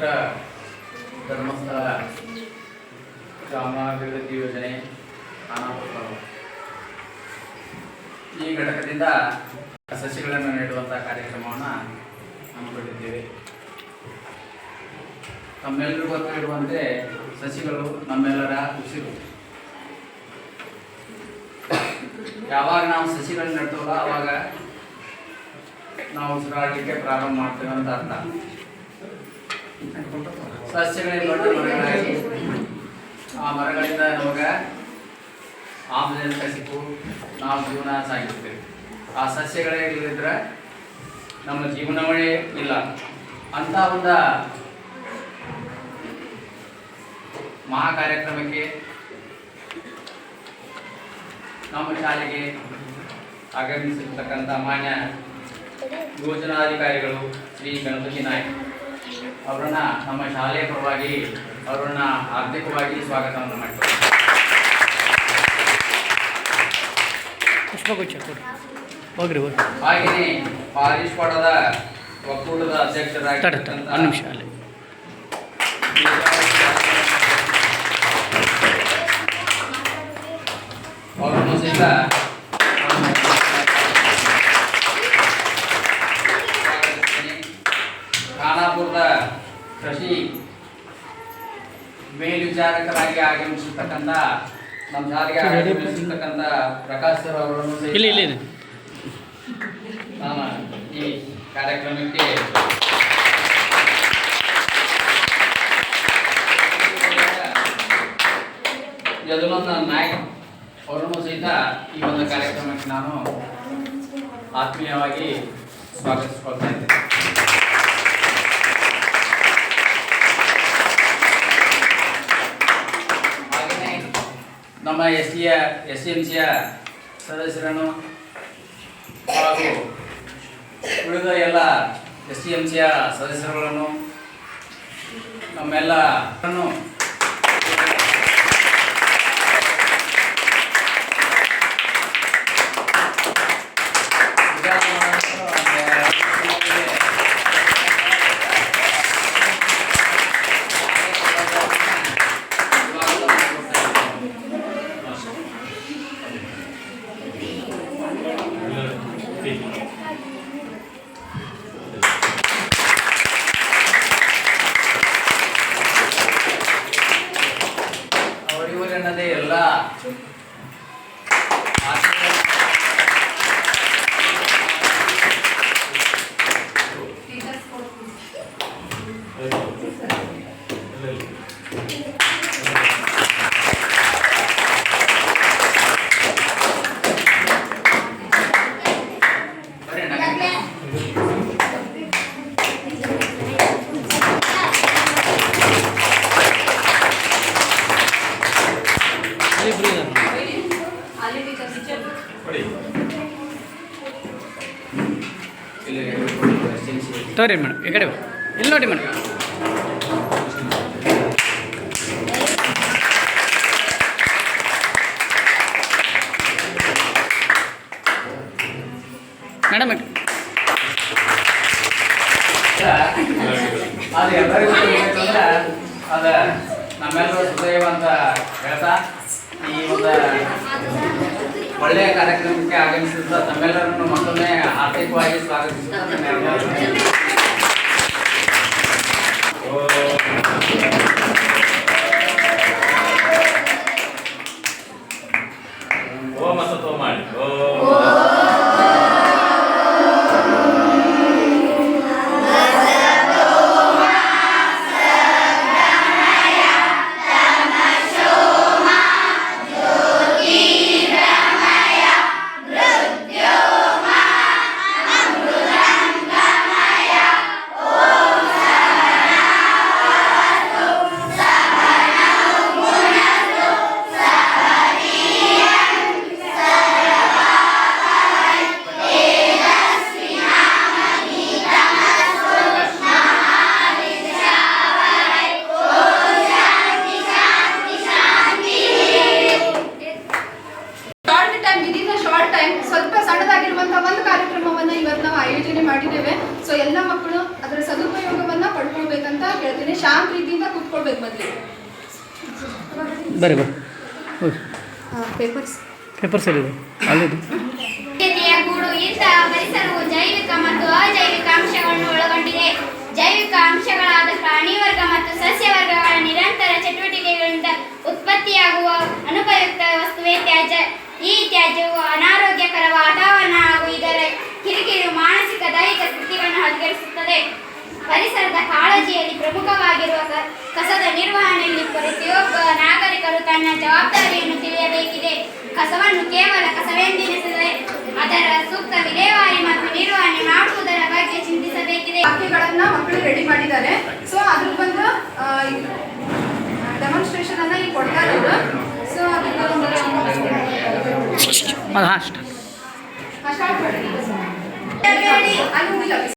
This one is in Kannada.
ಕ್ಷೇತ್ರ ಧರ್ಮಸ್ಥಳ ಗ್ರಾಮಾಭಿವೃದ್ಧಿ ಯೋಜನೆ ಈ ಘಟಕದಿಂದ ಸಸಿಗಳನ್ನು ನೀಡುವಂತಹ ಕಾರ್ಯಕ್ರಮವನ್ನು ಹಮ್ಮಿಕೊಂಡಿದ್ದೇವೆ. ತಮ್ಮೆಲ್ಲರೂ ಗೊತ್ತಿರುವಂತೆ ಸಸಿಗಳು ನಮ್ಮೆಲ್ಲರ ಉಸಿರು. ಯಾವಾಗ ನಾವು ಸಸಿಗಳನ್ನ ನೆಡ್ತೇವಲ್ಲ, ಅವಾಗ ನಾವು ಉಸಿರಾಡಲಿಕ್ಕೆ ಪ್ರಾರಂಭ ಮಾಡ್ತೇವೆ ಅಂತ ಅರ್ಥ. ಸಸ್ಯಗಳಿಗೆ ಮರಗಳಾಗಿ, ಆ ಮರಗಳಿಂದ ನಮಗೆ ಆಮ್ಲಜನಕ ಸಿಕ್ಕು ನಾವು ಜೀವನ ಸಾಗಿಸ್ತೇವೆ ಆ ಸಸ್ಯಗಳೇ ಇಲ್ಲದಿದ್ರೆ ನಮ್ಮ ಜೀವನವೇ ಇಲ್ಲ. ಅಂತ ಒಂದು ಮಹಾ ಕಾರ್ಯಕ್ರಮಕ್ಕೆ ನಮ್ಮ ಶಾಲೆಗೆ ಆಗಮಿಸಿರ್ತಕ್ಕಂಥ ಮಾನ್ಯ ಯೋಜನಾಧಿಕಾರಿಗಳು ಶ್ರೀ ಗಣಪತಿ ನಾಯ್ಕ್. ಅವರನ್ನ ನಮ್ಮ ಶಾಲೆಯ ಪರವಾಗಿ ಅವರನ್ನ ಆರ್ಥಿಕವಾಗಿ ಸ್ವಾಗತವನ್ನು ಮಾಡ್ತಾರೆ ಹಾಗೆಯೇ ಪಾರಿಶ್ವಾಡದ ಒಕ್ಕೂಟದ ಅಧ್ಯಕ್ಷರಾಗಿ ಅವರನ್ನು ಸಹಿತ ಖಾನಾಪುರದ ಕೃಷಿ ಮೇಲ್ವಿಚಾರಕರಾಗಿ ಆಗಮಿಸಿರ್ತಕ್ಕಂಥ ನಮ್ಮ ಶಾಲೆಗೆ ಆಗಮಿಸಿರ್ತಕ್ಕಂಥ ಪ್ರಕಾಶ್ ಸರ್ ಅವರನ್ನು ನಾನು ಈ ಕಾರ್ಯಕ್ರಮಕ್ಕೆ ಯದುನಂದ ನಾಯಕ್ ಅವರನ್ನು ಸಹಿತ ಈ ಒಂದು ಕಾರ್ಯಕ್ರಮಕ್ಕೆ ನಾನು ಆತ್ಮೀಯವಾಗಿ ಸ್ವಾಗತಿಸ್ಕೊಳ್ತಾ ಇದ್ದೇನೆ ಹಾಗೆಯೇ ನಮ್ಮ ಎಸ್ ಟಿಯ ಎಸ್ ಎಂ ಸಿಯ ಸದಸ್ಯರನ್ನು ಹಾಗೂ ಉಳಿದ ಎಲ್ಲ ಎಸ್ ಟಿ ಎಂ ಸಿಯ ಸದಸ್ಯರುಗಳನ್ನು ನಮ್ಮೆಲ್ಲರನ್ನು ತೋರಿ ಮೇಡಮ್, ಈ ಕಡೆ. ಇಲ್ಲಿ ನೋಡಿ ಮೇಡಮ್. ಮೇಡಮ್ ಅದು ಎಲ್ಲರಿಗೂ ಗೊತ್ತಿರ್ತಂದ್ರೆ ಅದ ನಮ್ಮೆಲ್ಲರೂ ಸದೈವ ಅಂತ ಹೇಳ್ತಾ, ಈ ಒಂದು ಒಳ್ಳೆಯ ಕಾರ್ಯಕ್ರಮಕ್ಕೆ ಆಗಮಿಸಿದ ತಮ್ಮೆಲ್ಲರನ್ನು ಮತ್ತೊಮ್ಮೆ ಆರ್ಥಿಕವಾಗಿ ಸ್ವಾಗತಿಸುತ್ತೇನೆ. Oh. ಸ್ವಲ್ಪ ಸಣ್ಣದಾಗಿರುವಂತಹ ಒಂದು ಕಾರ್ಯಕ್ರಮವನ್ನ ಇವತ್ತು ನಾವು ಆಯೋಜನೆ ಮಾಡಿದ್ದೇವೆ. ಸೊ ಎಲ್ಲ ಮಕ್ಕಳು ಅದರ ಸದುಪಯೋಗವನ್ನ ಪಡ್ಕೊಳ್ಬೇಕಂತ ಹೇಳ್ತೀನಿ. ಶಾಂತ ರೀತಿಯಿಂದ ಕೂತ್ಕೊಳ್ಬೇಕು ಮೊದಲು. ಬರೀ ಪೇಪರ್ಸ್ ಪೇಪರ್ಸ್ ಎಲ್ಲಿದೆ? ಅಲ್ಲಿದೆ ಗೆಳೆಯ ಗೂಡು ಇಂತಹ ಪರಿಸರವು ಜೈವಿಕ ಮತ್ತು ಅಜೈವಿಕ ಅಂಶಗಳನ್ನು ಒಳಗೊಂಡಿದೆ. ಜೈವಿಕ ಅಂಶಗಳಾದ ಪ್ರಾಣಿವರ್ಗ ಮತ್ತು ಸಸ್ಯವರ್ಗಗಳ ನಿರಂತರ ಚಟುವಟಿಕೆಗಳಿಂದ ಉತ್ಪತ್ತಿಯಾಗುವ ಅನುಪಯುಕ್ತ ವಸ್ತುವೇ ತ್ಯಾಜ್ಯ ಈ ತ್ಯಾಜ್ಯವು ಅನಾರೋಗ್ಯಕರ ವಾತಾವರಣ ಹಾಗೂ ಇದರ ಕಿರಿಕಿರಿ ಮಾನಸಿಕ ದೈಹಿಕ ಸ್ಥಿತಿಗಳನ್ನು ಹದಗೆಡಿಸುತ್ತದೆ. ಪರಿಸರದ ಕಾಳಜಿಯಲ್ಲಿ ಪ್ರಮುಖವಾಗಿರುವ ಕಸದ ನಿರ್ವಹಣೆಯಲ್ಲಿ ಪ್ರತಿಯೊಬ್ಬ ನಾಗರಿಕರು ತನ್ನ ಜವಾಬ್ದಾರಿಯನ್ನು ತಿಳಿಯಬೇಕಿದೆ. ಕಸವನ್ನು ಕೇವಲ ಕಸವೆಂದೆನಿಸದೆ ಅದರ ಸೂಕ್ತ ವಿಲೇವಾರಿ ಮತ್ತು ನಿರ್ವಹಣೆ ಮಾಡುವುದರ ಬಗ್ಗೆ ಚಿಂತಿಸಬೇಕಿದೆ. ವಾಕ್ಯಗಳನ್ನ ಮಕ್ಕಳು ರೆಡಿ ಮಾಡಿದ್ದಾರೆ. ಸೊ ಅದ್ರ ಬಂದು ಡೆಮಾನ್ಸ್ಟ್ರೇಷನ್ ಅನ್ನ ಈಗ ಕೊಡ್ತಾ ಇರೋದು. ಸೊ ಅದು અને